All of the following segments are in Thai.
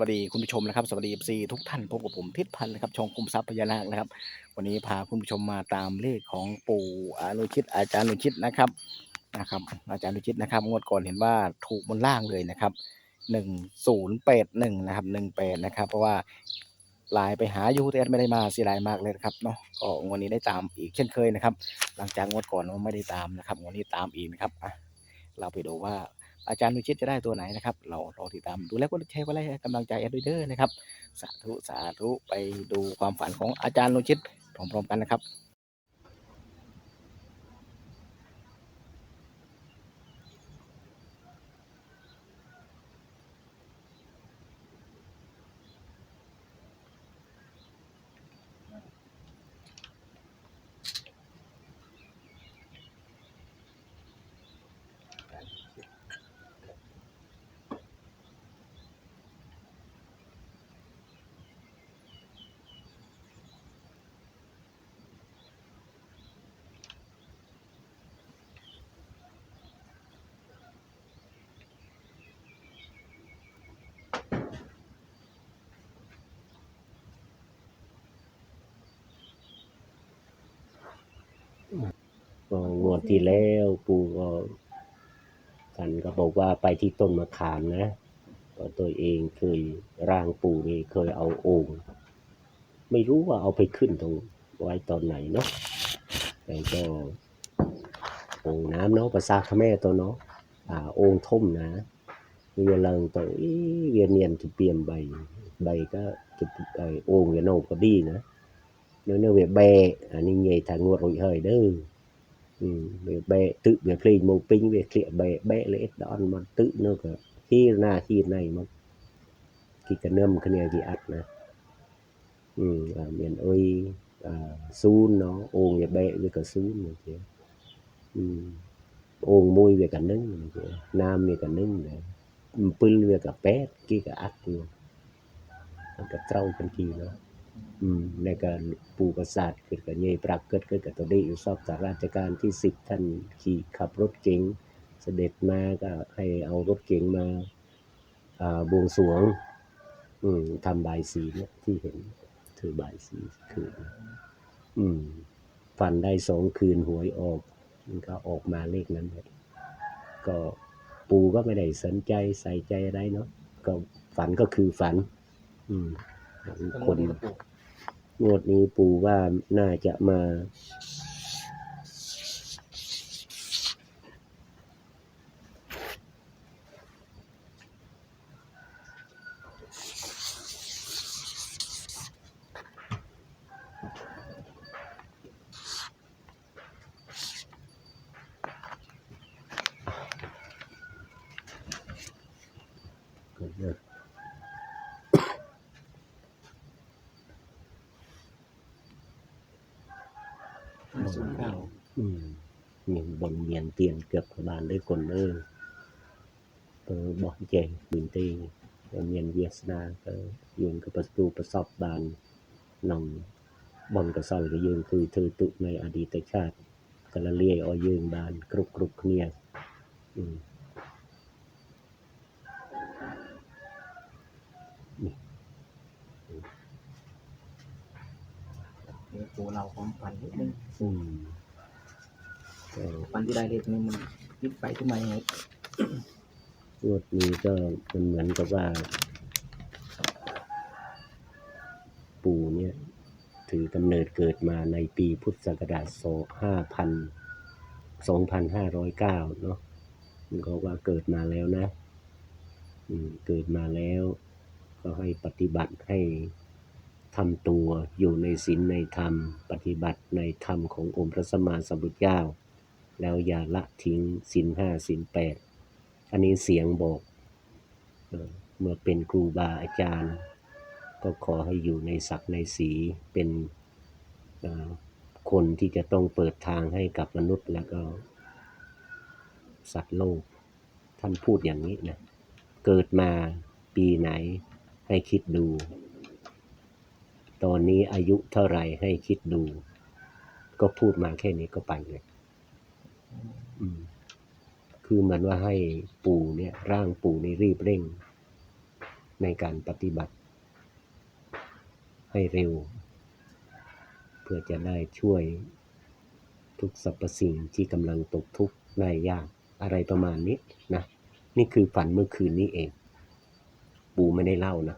วัสดีคุณผู้ชมนะครับ สวัสดี FC ทุกท่านพบกับผมทิศพันธ์นะครับช่องคุมทรัพย์พญานาคนะครับ วันนี้พาคุณผู้ชมมาตามเลขของปู่อนุชิต อาจารย์อนุชิตนะครับนะครับ อาจารย์อนุชิตนะครับงวดก่อนเห็นว่าถูกบนล่างเลยนะครับหนึ่งศูนย์แปดหนึ่งนะครับหนึ่งแปดนะครับ เพราะว่าไลน์ไปหายู่แต่ไม่ได้มาเสียดายมากเลยนะครับเนาะก็งวันนี้ได้ตามอีกเช่นเคยนะครับ หลังจากงวดก่อนเราไม่ได้ตามนะครับงวันนี้ตามอีกนะครับอะเราไปดูว่า อาจารย์นุชิตจะได้ตัวไหนนะครับ เรารอติดตามดูแล้วก็แชร์ก็ไล้กำลังใจแอดด้วยเดอร์นะครับ สาธุสาธุไปดูความฝันของอาจารย์นุชิตพร้อมๆกันนะครับ ก็ง วดที่แล้วปู่ก็ท่านก็บอกว่าไปที่ต้นมะขามนะก็ตัวเองเคยร่างปู่นี่เคยเอาโอ่งไม่รู้ว่าเอาไปขึ้นตรงไว้ตอนไหนเนาะแต่ก็โอ่งน้ำเนาะภาษาเขมรตัวเนาะอ่าโอ่งท่มนะมีเวลาตัวเวียนเนียนจะเปลี่ยนใบใบก็จะไอโอ่งอย่าโนก็ดีนะเนื้อเนื้อเวียแบะอันนี้ใหญ่ทางงวด rồi hơi เด้อ វាបែកទឹកវាភ្លេងមកពេញវាគ្លៀកបែកបែកលេដអនមកទឹកនោះក៏ហៀណាហៀណៃមកគេកនឹមគ្នាគេអត់ណាអឺមានអុយស៊ូនណអូងវាបែកវាក៏ស៊ូនមកជាអឺអូងមួយវាក៏នឹងណាមវាក៏នឹងអំពិលវាក៏8គេក៏អត់ទៀតក៏ត្រូវគ្នាណា อืมในการปูกษัตริย์เกิดกับเยปรากเกิดเกิดกับตัวเด็กอยู่สอบสาราชการที่สิบท่านขี่ขับรถเก๋งเสด็จมาก็ให้เอารถเก๋งมาบวงสรวงทำบายสีเนี่ยที่เห็นถือบายสีคืนอืมฝันได้สองคืนหวยออกมันก็ออกมาเลขนั้นเลยก็ปูก็ไม่ได้สนใจใส่ใจอะไรเนาะก็ฝันก็คือฝัน อืมคน งวดนี้ปู่ว่าน่าจะมาศู សងខាងមានបុណ្យមានទានគ្រប់ប្របានលើគុណលើទៅបោះចេញវិញទេមានវាសនាទៅយើងក៏ប្រទូប្រសពបានក្នុងបុណ្យកុសលរបស់យើងគឺធ្វើទុកនៃអតីតជាតិកលលាយឲ្យយើងបានគ្រប់គ្រប់គ្នា ดีตชาติกละเลียออยืนบานกรุบกรุบเนี่ยอืมเดี๋ยวปู่เราความฝันนิดนึงอืมก็ฝันที่ได้เลขนี้มันยิบไปทำไมไงงวดนี้ก็มันเหมือนกับว่า ปู่เนี่ย ถือกำเนิดเกิดมาในปีพุทธศักราชสองห้าพันสองพันห้าร้อยเก้าเนาะมันก็ว่าเกิดมาแล้วนะอืมเกิดมาแล้ว ก็ให้ปฏิบัติให้ ทำตัวอยู่ในศีลในธรรม ปฏิบัติในธรรมขององค์พระสัมมาสัมพุทธเจ้า แล้วอย่าละทิ้งศีลห้าศีลแปดอันนี้เสียงบอกเมื่อเป็นครูบาอาจารย์ ก็ขอให้อยู่ในศักในสีเป็นคนที่จะต้องเปิดทางให้กับมนุษย์แล้วก็สัตว์โลก ท่านพูดอย่างนี้นะ เกิดมาปีไหนให้คิดดู ตอนนี้อายุเท่าไหร่ให้คิดดู ก็พูดมาแค่นี้ก็ไปเลยคือเหมือนว่าให้ปู่เนี่ย ร่างปู่นี่รีบเร่ง ในการปฏิบัติ ให้เร็ว เพื่อจะได้ช่วยทุกสรรพสิ่งที่กำลังตกทุกข์ได้ยากอะไรประมาณนี้นะนี่คือฝันเมื่อคืนนี้เอง ปู่ไม่ได้เล่านะ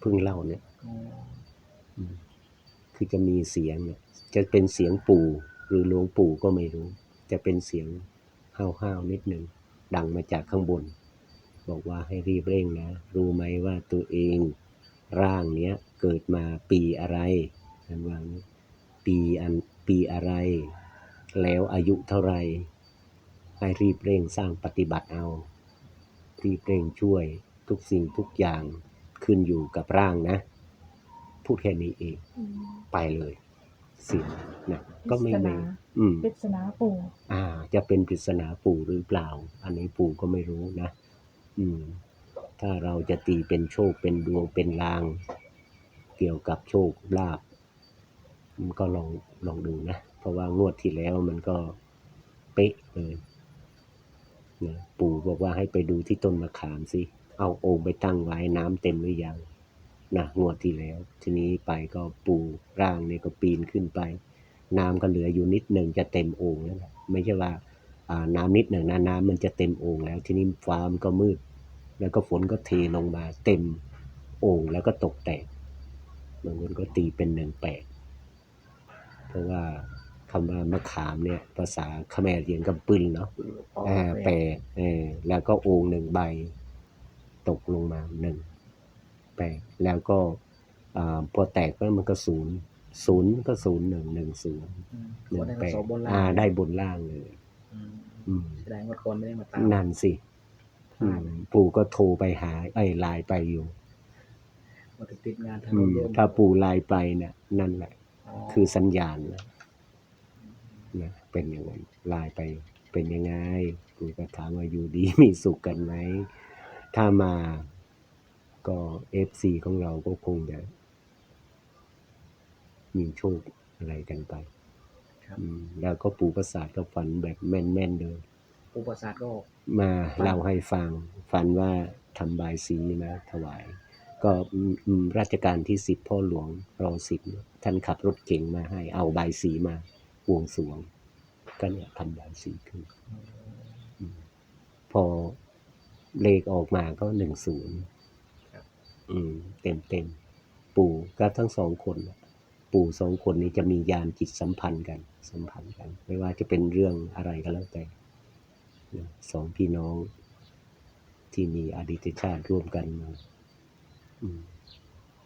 เพิ่งเล่าเนี่ย คือจะมีเสียงเนี่ยจะเป็นเสียงปู่หรือหลวงปู่ก็ไม่รู้ จะเป็นเสียงห้าวๆนิดหนึ่งดังมาจากข้างบน บอกว่าให้รีบเร่งนะ รู้ไหมว่าตัวเองร่างเนี้ยเกิดมาปีอะไรท่านว่าปีอันปีอะไร แล้วอายุเท่าไหร่ให้รีบเร่งสร้างปฏิบัติเอา รีบเร่งช่วยทุกสิ่งทุกอย่างขึ้นอยู่กับร่างนะ พูดแค่นี้เอง อืมไปเลยเสียงนะก็ไม่ปริศไม่นาอืม ปริศนาปู่อ่า จะเป็นปริศนาปู่หรือเปล่า อันนี้ปู่ก็ไม่รู้นะ อืม ถ้าเราจะตีเป็นโชคเป็นดวงเป็นลาง เกี่ยวกับโชคลาภมันก็ลองลองดูนะ เพราะว่างวดที่แล้วมันก็เป๊ะเลยนะปู่บอกว่าให้ไปดูที่ต้นมะขามสิ เอาโอ่งไปตั้งไว้น้ำเต็มหรือยัง นะงวดที่แล้ว ทีนี้ไปก็ปูร่างเนี่ยก็ปีนขึ้นไป น้ำก็เหลืออยู่นิดหนึ่งจะเต็มโอ่งแล้วนะไม่ใช่ว่าอ่าน้ำนิดหนึ่งนะน้ำมันจะเต็มโอ่งแล้ว ทีนี้ฟ้ามันก็มืด แล้วก็ฝนก็เทลงมาเต็มโอ่งแล้วก็ตกแตกบางคนก็ตีเป็นหนึ่งแปดเพราะว่าคำว่ามะขามเนี่ยภาษาเขมรเรียนกับปืนเนาะอ๋ออ่าแปดเออแล้วก็โอ่งหนึ่งใบ ตกลงมาหนึ่ง แปดแล้วก็อ่าพอแตกแล้วมันก็ศูนย์ศูนย์ก็ศูนย์หนึ่งหนึ่งศูนย์อืมหนึ่ก็งได้แปมาดสอบบนล่างอ่าได้บนล่างเลยอืมอืมแสดงว่าก่อนไม่ได้มาตามนั่นสิพลาดอืมปู่ก็โทรไปหาไอ้ยไลน์ไปอยู่มาติดติดงานทางอืโรงมเรียนถ้าปู่ไลน์ไปเนี่ยนั่นแหละ คือสัญญาณนะนะเป็นอย่างนั้นไลน์ไปเป็นยังไงปู่ก็ถามว่าอยู่ดีมีสุขกันไหมถ้ามา ก็เอฟซีของเราก็คงจะมีโชคอะไรกันไปครับอืมแล้วก็ปู่ประสาทก็ฝันแบบแม่นๆเลยอุปสรรคก็ มาเล่าให้ฟัง ฝันว่าทำบายสีนะถวาย ก็อืมอืมราชการที่สิบพ่อหลวงรอสิบเนี่ยท่านขับรถเก๋งมาให้เอาใบายสีมาบวงสรวงก็เนี่ยทำใบายสีขึ้นอืมพอเลขออกมาก็หนึ่งศูนย์ อืม เต็มเต็มๆปู่ก็ทั้งสองคนน่ะปู่สองคนนี้จะมียานจิตสัมพันธ์กัน สัมพันธ์กัน ไม่ว่าจะเป็นเรื่องอะไรก็แล้วแต่นะสองพี่น้องที่มีอดีตชาติร่วมกันมาอืม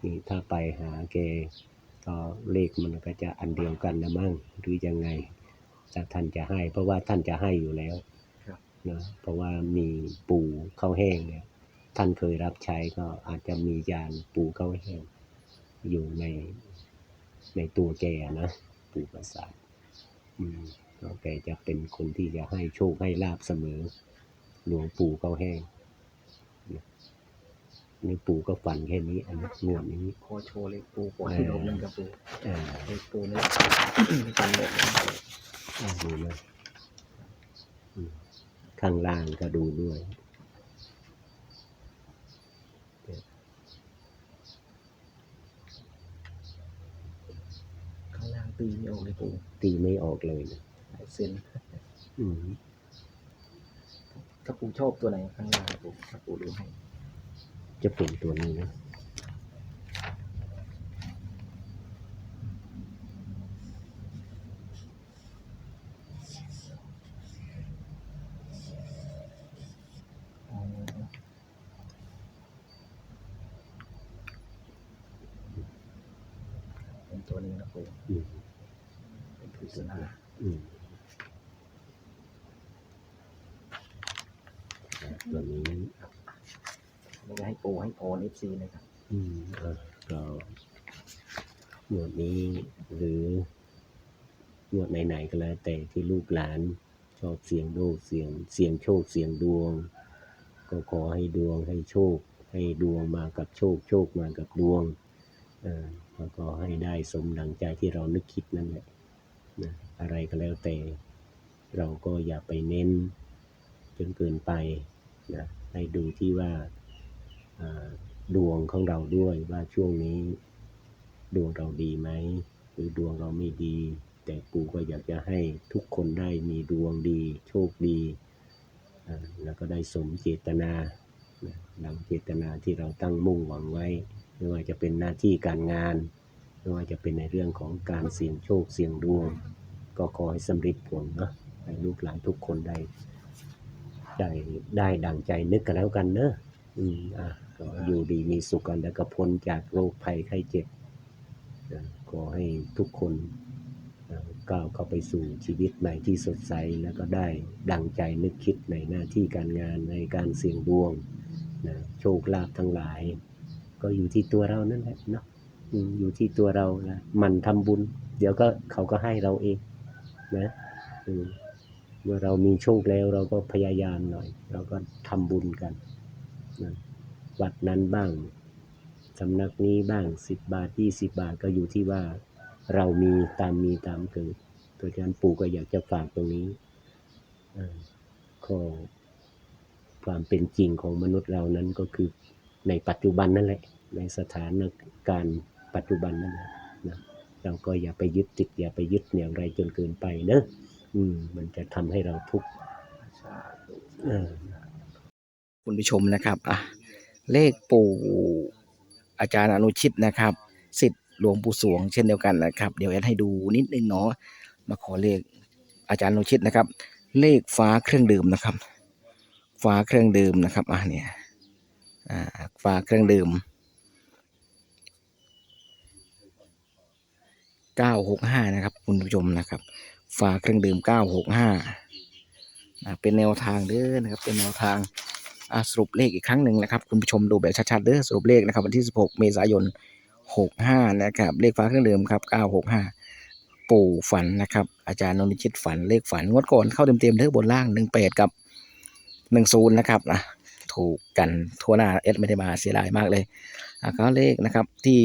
นี่ถ้าไปหาแกก็เลขมันก็จะอันเดียวกันนะมั่งหรือยังไงถ้าท่านจะให้ เพราะว่าท่านจะให้อยู่แล้วครับนะเพราะว่ามีปู่ข้าวแห้งเนี่ย ท่านเคยรับใช้ก็อาจจะมียานปู่ข้าวแห้งอยู่ในในตัวแกนะปู่ประสาทอืมก็แกจะเป็นคนที่จะให้โชคให้ลาบเสมอ หลวงปู่เขาแห้งนี่ปู่ก็ฝันแค่นี้ อันนี้งวดนี้ขอโชว์เลขปูก่อนที่ดอกหนึงกับปูอ่าเลขปูนี่ไม่กันเลยอ่าดูเลยอืมข้างล่างก็ดูด้วย ข้างล่าง ตีไม่ออกเลยปูตีไม่ออกเลยนะหลายเส้นอืมถ้าปูชอบตัวไหนข้างล่างปูถ้าปูดูให้ จะเป็นตัวนี้นะอ๋อเป็นตัวนี้นะปู อืมเป็นปริศนาอืมตัวนี้ไม่ได้ให้ปูให้พรเอฟซีนะครับ อืมอะก็หมวดนี้หรือหมวดไหนๆก็แล้ว แต่ที่ลูกหลานชอบเสียงโลกเสียงเสียงโชคเสียงดวง ก็ขอให้ดวงให้โชค ให้ดวงมากับโชค โชคมากับดวงเออแล้วก็ให้ได้สมดังใจที่เรานึกคิดนั่นแหละ นะอะไรก็แล้วแต่ เราก็อย่าไปเน้นจนเกินไปนะให้ดูที่ว่าดวงของเราด้วยว่าช่วงนี้ ดวงเราดีไหมหรือดวงเราไม่ดี แต่ปู่ก็อยากจะให้ทุกคนได้มีดวงดี โชคดีแล้วก็ได้สมเจตนาดังเจตนาที่เราตั้งมุ่งหวังไว้ ไม่ว่าจะเป็นหน้าที่การงาน ไม่ว่าจะเป็นในเรื่องของการเสี่ยงโชคเสี่ยงดวง ก็ขอให้สำเร็จผลนะให้ลูกหลานทุกคนได้ได้ได้ดังใจนึกกันแล้วกันเนอะอืมอะก็อยู่ดีมีสุขกันแล้วก็พ้นจากโรคภัยไข้เจ็บขอให้ทุกคนก้าวเข้าไปสู่ชีวิตใหม่ที่สดใส แล้วก็ได้ดังใจนึกคิดในหน้าที่การงานในการเสี่ยงดวงนะโชคลาภทั้งหลาย ก็อยู่ที่ตัวเรานั่นแหละเนาะ อยู่ที่ตัวเรานะหมันทำบุญ เดี๋ยวก็เขาก็ให้เราเองนะเมื่อเรามีโชคแล้วเราก็พยายามหน่อย เราก็ทำบุญกันนะวัดนั้นบ้างสำนักนี้บ้างสิบบาทยี่สิบบาทก็อยู่ที่ว่าเรามีตามมีตามเกิดตัวฉะนั้นปู่ก็อยากจะฝากตรงนี้ข้อความเป็นจริงของมนุษย์เรานั้นก็คือในปัจจุบันนั่นแหละ ในสถานการณ์ ปัจจุบันนั่นแหละนะเราก็อย่าไปยึดติดอย่าไปยึดเหนี่ยวอะไรจนเกินไปเนอะอืมมันจะทำให้เราทุกข์เออคุณผู้ชมนะครับอะเลขปู่อาจารย์อนุชิตนะครับสิทธิ์หลวงปู่สวงเช่นเดียวกันนะครับ เดี๋ยวแอดให้ดูนิดนึงเนาะมาขอเลขอาจารย์อนุชิตนะครับ เลขฟ้าเครื่องดื่มนะครับ ฟ้าเครื่องดื่มนะครับอะเนี่ยอ่าฟ้าเครื่องดื่ม เก้าหกห้านะครับ คุณผู้ชมนะครับฟ้าเครื่องดื่มเก้าหกห้าเป็นแนวทางเด้อนะครับ เป็นแนวทางสรุปเลขอีกครั้งหนึ่งนะครับ คุณผู้ชมดูแบบชัดๆเด้อสรุปเลขนะครับ วันที่ 16 เมษายน 65 นะครับ เลขฟ้าเครื่องเดิมครับ 965 ปู่ฝันนะครับ อาจารย์นนทิชิตฝันเลขฝันงวดก่อนเข้าเต็มๆเด้อบนล่าง 18 กับ 10 นะครับนะถูกกันทั่วหน้าเอสไม่ได้มาเสียดายมากเลยอะก็เลขนะครับที่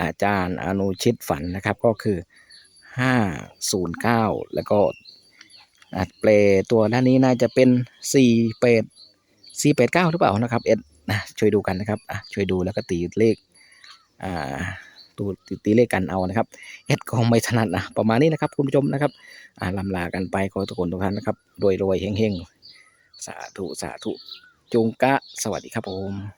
อาจารย์อนุชิตฝันนะครับก็คือ509แล้วก็อะเปลตัวด้านนี้น่าจะเป็น4เป็ด4 8 9หรือเปล่านะครับเอ็ดนะช่วยดูกันนะครับอะช่วยดูแล้วก็ตีเลขอ่าตูตีตีเลขกันเอานะครับเอ็ดก็ไม่ถนัดนะประมาณนี้นะครับคุณผู้ชมนะครับอ่าลำลากันไปขอทุกคนทุกท่านนะครับรวยรวยๆเฮงๆสาธุสาธุจุงกะ สวัสดีครับผม